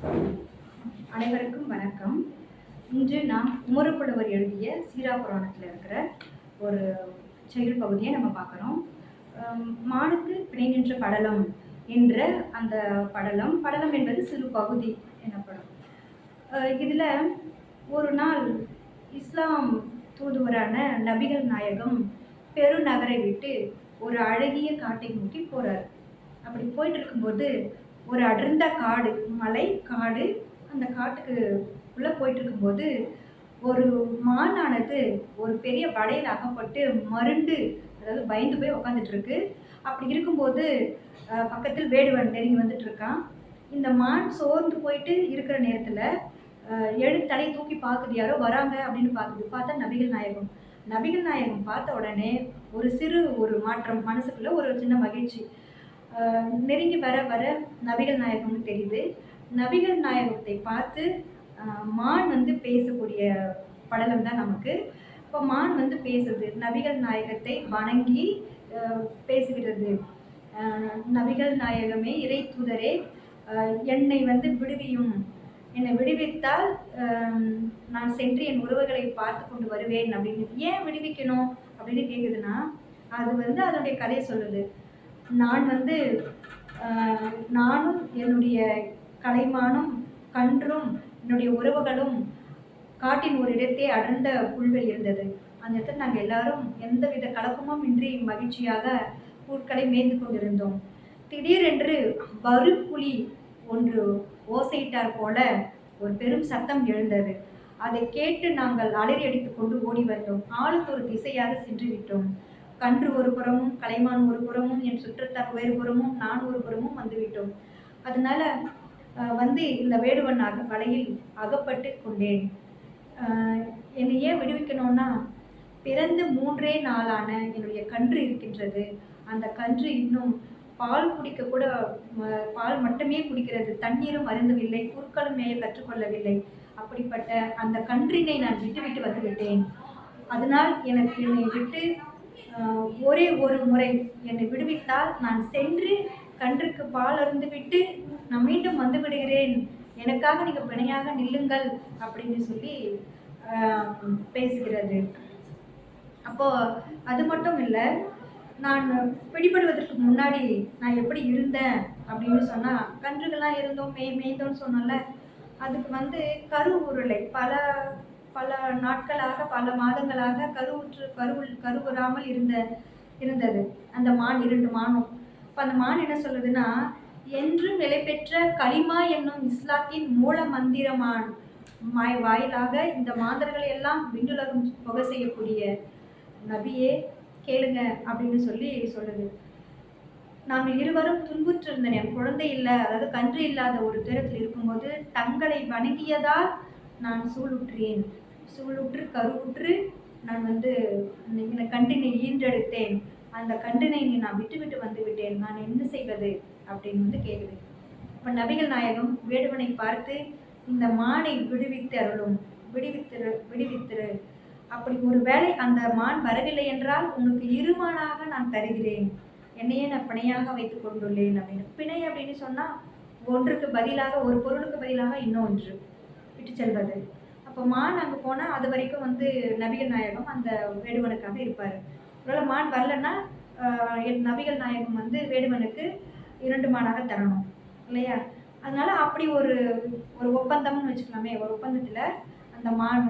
அனைவருக்கும் வணக்கம். இன்று நாம் உமரப்புலவர் எழுதிய சீரா புராணத்தில் இருக்கிற ஒரு செயல் பகுதியை நம்ம பார்க்குறோம். மானுக்கு பிணை நின்ற படலம் என்ற அந்த படலம் படலம் என்பது சிறு பகுதி எனப்படும். இதில் ஒரு நாள் இஸ்லாம் தூதுவரான நபிகள் நாயகம் பெருநகரை விட்டு ஒரு அழகிய காட்டை நோக்கி போகிறார் அப்படி போயிட்டு இருக்கும்போது ஒரு அடர்ந்த காடு மலை காடு. அந்த காட்டுக்கு உள்ளே போயிட்டு இருக்கும்போது ஒரு மானானது ஒரு பெரிய வடையில் அகப்பட்டு மருண்டு அதாவது பயந்து போய் உக்காந்துட்டு இருக்கு அப்படி இருக்கும்போது பக்கத்தில் வேடுவன் நெருங்கி வந்துட்டு இருக்கான் இந்த மான் சோர்ந்து போயிட்டு இருக்கிற நேரத்தில் எழு தலை தூக்கி பார்க்குது யாரோ வராங்க அப்படின்னு பார்க்குது. பார்த்தா நபிகள் நாயகம். நபிகள் நாயகம் பார்த்த உடனே ஒரு சிறு ஒரு மாற்றம் மனசுக்குள்ள ஒரு சின்ன மகிழ்ச்சி. நெருங்கி வர வர நபிகள் நாயகம்னு தெரியுது. நபிகள் நாயகத்தை பார்த்து மான் வந்து பேசக்கூடிய படலம் தான் நமக்கு. இப்போ மான் வந்து பேசுது நபிகள் நாயகத்தை வணங்கி பேசுகிறது. நபிகள் நாயகமே இறை தூதரே என்னை வந்து விடுவியும். என்னை விடுவித்தால் நான் சென்று என் உறவுகளை பார்த்து கொண்டு வருவேன் அப்படின்னு. ஏன் விடுவிக்கணும் அப்படின்னு கேட்குதுன்னா அது வந்து அதனுடைய கதையை சொல்லுது. நான் வந்து நானும் என்னுடைய கலைமானும் கன்றும் என்னுடைய உறவுகளும் காட்டின் ஒரு இடத்தே அடர்ந்த புல்வெளி இருந்தது. அந்த இடத்துல நாங்கள் எல்லாரும் எந்தவித கலக்கமும் இன்றி மகிழ்ச்சியாக புற்களை மேய்ந்து கொண்டிருந்தோம். திடீரென்று வறுப்புலி ஒன்று ஓசையிட்டார் போல ஒரு பெரும் சத்தம் எழுந்தது. அதை கேட்டு நாங்கள் அலறி அடித்துக் கொண்டு ஓடி வந்தோம். ஆளுக்கு ஒரு திசையாக சென்று விட்டோம். கன்று ஒரு புறமும் கலைமான் ஒரு புறமும் என் சுற்றத்தார் வேறு புறமும் நான் ஒரு புறமும் வந்துவிட்டோம். அதனால வந்து இந்த வேடுவன் அக வலையில் அகப்பட்டு கொண்டேன். என்னை ஏன் விடுவிக்கணும்னா பிறந்து மூன்றே நாளான என்னுடைய கன்று இருக்கின்றது. அந்த கன்று இன்னும் பால் குடிக்க கூட பால் மட்டுமே குடிக்கிறது. தண்ணீரும் அருந்தவில்லை புற்களும் மேய கற்றுக்கொள்ளவில்லை. அப்படிப்பட்ட அந்த கன்றினை நான் விட்டுவிட்டு வந்துவிட்டேன். அதனால் எனக்கு என்னை விட்டு ஒரே ஒரு முறை என்னை விடுவித்தால் நான் சென்று கன்றுக்கு பால் அருந்துவிட்டு நான் மீண்டும் வந்து விடுகிறேன் எனக்காக நீங்கள் பிணையாக நில்லுங்கள் அப்படின்னு சொல்லி பேசுகிறது. அப்போ அது மட்டும் இல்லை நான் பிடிபடுவதற்கு முன்னாடி நான் எப்படி இருந்தேன் அப்படின்னு சொன்னால் கன்றுகள்லாம் இருந்தோம் மே மேய்ந்தோம்னு சொன்னோம்ல அதுக்கு வந்து கரு உருளை பல பல நாட்களாக பல மாதங்களாக கருவுற்று கருவுள் கருவுறாமல் இருந்த இருந்தது. அந்த மான் இரண்டு மானும். இப்போ அந்த மான் என்ன சொல்லுதுன்னா என்றும் நிலை பெற்ற கலிமா என்னும் இஸ்லாத்தின் மூல மந்திரமான் மாய் வாயிலாக இந்த மாந்தர்களை எல்லாம் விண்டுலகம் புகை செய்யக்கூடிய நபியே கேளுங்க அப்படின்னு சொல்லி சொல்லுது. நாங்கள் இருவரும் துன்புற்றிருந்தேன் என் குழந்தை இல்லை அதாவது கன்று இல்லாத ஒரு துயரத்தில் இருக்கும்போது தங்களை வணங்கியதால் நான் சூளுற்றேன் சூளுற்று கருவுற்று நான் வந்து இந்த கன்றினை ஈன்றெடுத்தேன். அந்த கண்டினை நீ நான் விட்டுவிட்டு வந்துவிட்டேன் வந்து விட்டேன். நான் என்ன செய்வது அப்படின்னு வந்து கேட்குது இப்போ நபிகள் நாயகம் வேடுவனை பார்த்து இந்த மானை விடுவித்து அருளும். விடுவித்திரு விடுவித்திரு. அப்படி ஒரு வேளை அந்த மான் வரவில்லை என்றால் உனக்கு இருமானாக நான் தருகிறேன். என்னையே நான் பிணையாக வைத்து கொண்டுள்ளேன் அப்படின்னு. பிணை அப்படின்னு சொன்னால் ஒன்றுக்கு பதிலாக ஒரு பொருளுக்கு பதிலாக இன்னொன்று. விட்டு செல்வது. அப்போ மான் அங்கே போனால் அது வரைக்கும் வந்து நபிகள் நாயகம் அந்த வேடுவனுக்காக இருப்பார். ஒருவேளை மான் வரலன்னா என் நபிகள் நாயகம் வந்து வேடுவனுக்கு இரண்டு மானாக தரணும். இல்லையா? அதனால அப்படி ஒரு ஒரு ஒப்பந்தம்னு வச்சுக்கலாமே ஒரு ஒப்பந்தத்தில் அந்த மான்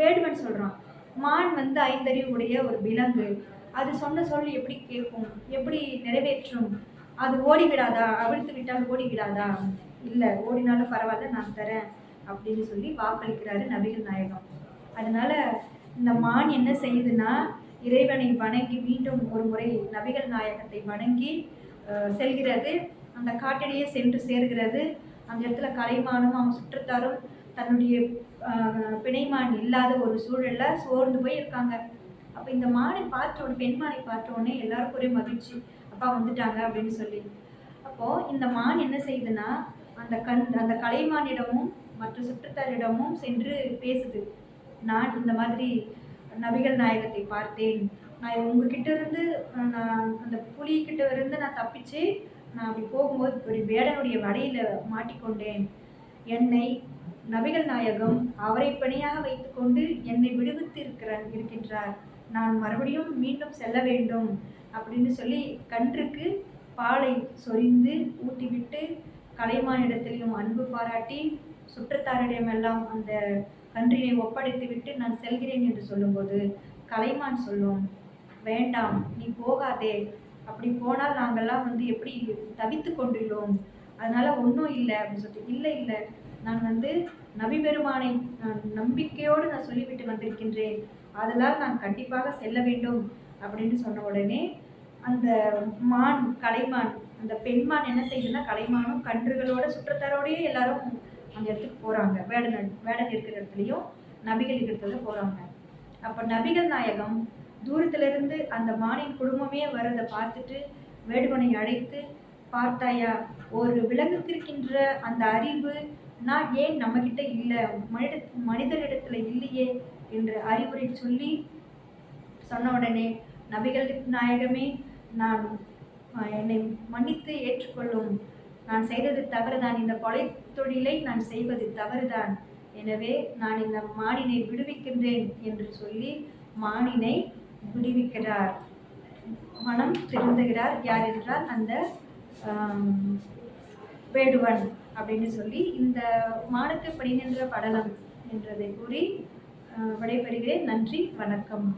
வேடுவன் சொல்கிறான் மான் வந்து ஐந்தறிவுடைய ஒரு விலங்கு. அது சொன்ன சொல் எப்படி கேட்கும்? எப்படி நிறைவேற்றும்? அது ஓடி விடாதா அவிழ்த்து விட்டால் ஓடி விடாதா இல்லை ஓடினாலும் பரவாயில்ல நான் தரேன். அப்படின்னு சொல்லி வாக்களிக்கிறாரு நபிகள் நாயகம். அதனால இந்த மான் என்ன செய்யுதுன்னா இறைவனை வணங்கி மீண்டும் ஒரு முறை நபிகள் நாயகத்தை வணங்கி செல்கிறது. அந்த காட்டிலேயே சென்று சேர்கிறது. அந்த இடத்துல கலைமானும் அவங்க சுற்றத்தாரும் தன்னுடைய பிணைமான் இல்லாத ஒரு சூழல்ல சோர்ந்து போய் இருக்காங்க அப்போ இந்த மானை பார்த்த உடனே பெண்மானை பார்த்த உடனே எல்லாருக்கும் ஒரே மகிழ்ச்சி. அப்பா வந்துட்டாங்க அப்படின்னு சொல்லி. அப்போ இந்த மான் என்ன செய்யுதுன்னா அந்த கண் அந்த கலைமானிடமும் மற்ற சுற்றத்தாரிடமும் சென்று பேசுது. நான் இந்த மாதிரி நபிகள் நாயகத்தை பார்த்தேன். நான் உங்ககிட்ட இருந்து நான் அந்த புலிகிட்ட இருந்து நான் தப்பிச்சு நான் அப்படி போகும்போது ஒரு வேடனுடைய வலையில மாட்டிக்கொண்டேன். என்னை நபிகள் நாயகம் அவரை பணியாக வைத்துக்கொண்டு என்னை விடுவித்து இருக்கிறார் இருக்கின்றார். நான் மறுபடியும் மீண்டும் செல்ல வேண்டும் அப்படின்னு சொல்லி கன்றுக்கு பாலை சொரிந்து ஊட்டிவிட்டு கலைமானிடத்திலையும் அன்பு பாராட்டி சுற்றத்தாரிடமெல்லாம் அந்த கன்றினை ஒப்படைத்து விட்டு நான் செல்கிறேன் என்று சொல்லும்போது கலைமான் சொல்லும் வேண்டாம் நீ போகாதே. அப்படி போனால் நாங்கள்லாம் வந்து எப்படி தவித்து கொண்டுள்ளோம்? அதனால ஒன்றும் இல்லை. அப்படின்னு சொல்லிட்டு இல்லை இல்லை. நான் வந்து நபி பெருமானை நான் நம்பிக்கையோடு நான் சொல்லிவிட்டு வந்திருக்கின்றேன். அதனால் நான் கண்டிப்பாக செல்ல வேண்டும். அப்படின்னு சொன்ன உடனே அந்த மான் கலைமான் அந்த பெண்மான் என்ன செய்யுதுன்னா கலைமானும் கன்றுகளோட சுற்றத்தாரோடையே எல்லாரும் அந்த இடத்துக்கு போகிறாங்க வேடன் வேடன் இருக்கிற இடத்துலையும் நபிகள் இருக்கிற இடத்துல போகிறாங்க அப்போ நபிகள் நாயகம் தூரத்திலிருந்து அந்த மானின் குடும்பமே வரதை பார்த்துட்டு வேடுவனை அழைத்து பார்த்தாயா ஒரு விலங்குக்கிருக்கின்ற அந்த அறிவு நான் ஏன் நம்மக்கிட்ட இல்லை? மனித மனிதனிடத்தில் இல்லையே என்று அறிவுரை சொல்லி சொன்ன உடனே நபிகள் நாயகமே நான் என்னை மன்னித்து ஏற்றுக்கொள்ளும். நான் செய்தது தவறுதான். இந்த கொலை தொழிலை நான் செய்வது தவறுதான். எனவே நான் இந்த மானினை விடுவிக்கின்றேன் என்று சொல்லி மானினை விடுவிக்கிறார். மனம் திருந்துகிறார். யார் என்றால் அந்த வேடுவன் அப்படின்னு சொல்லி இந்த மானுக்கு படி நின்ற படலம் என்றதை கூறி விடைபெறுகிறேன். நன்றி. வணக்கம்.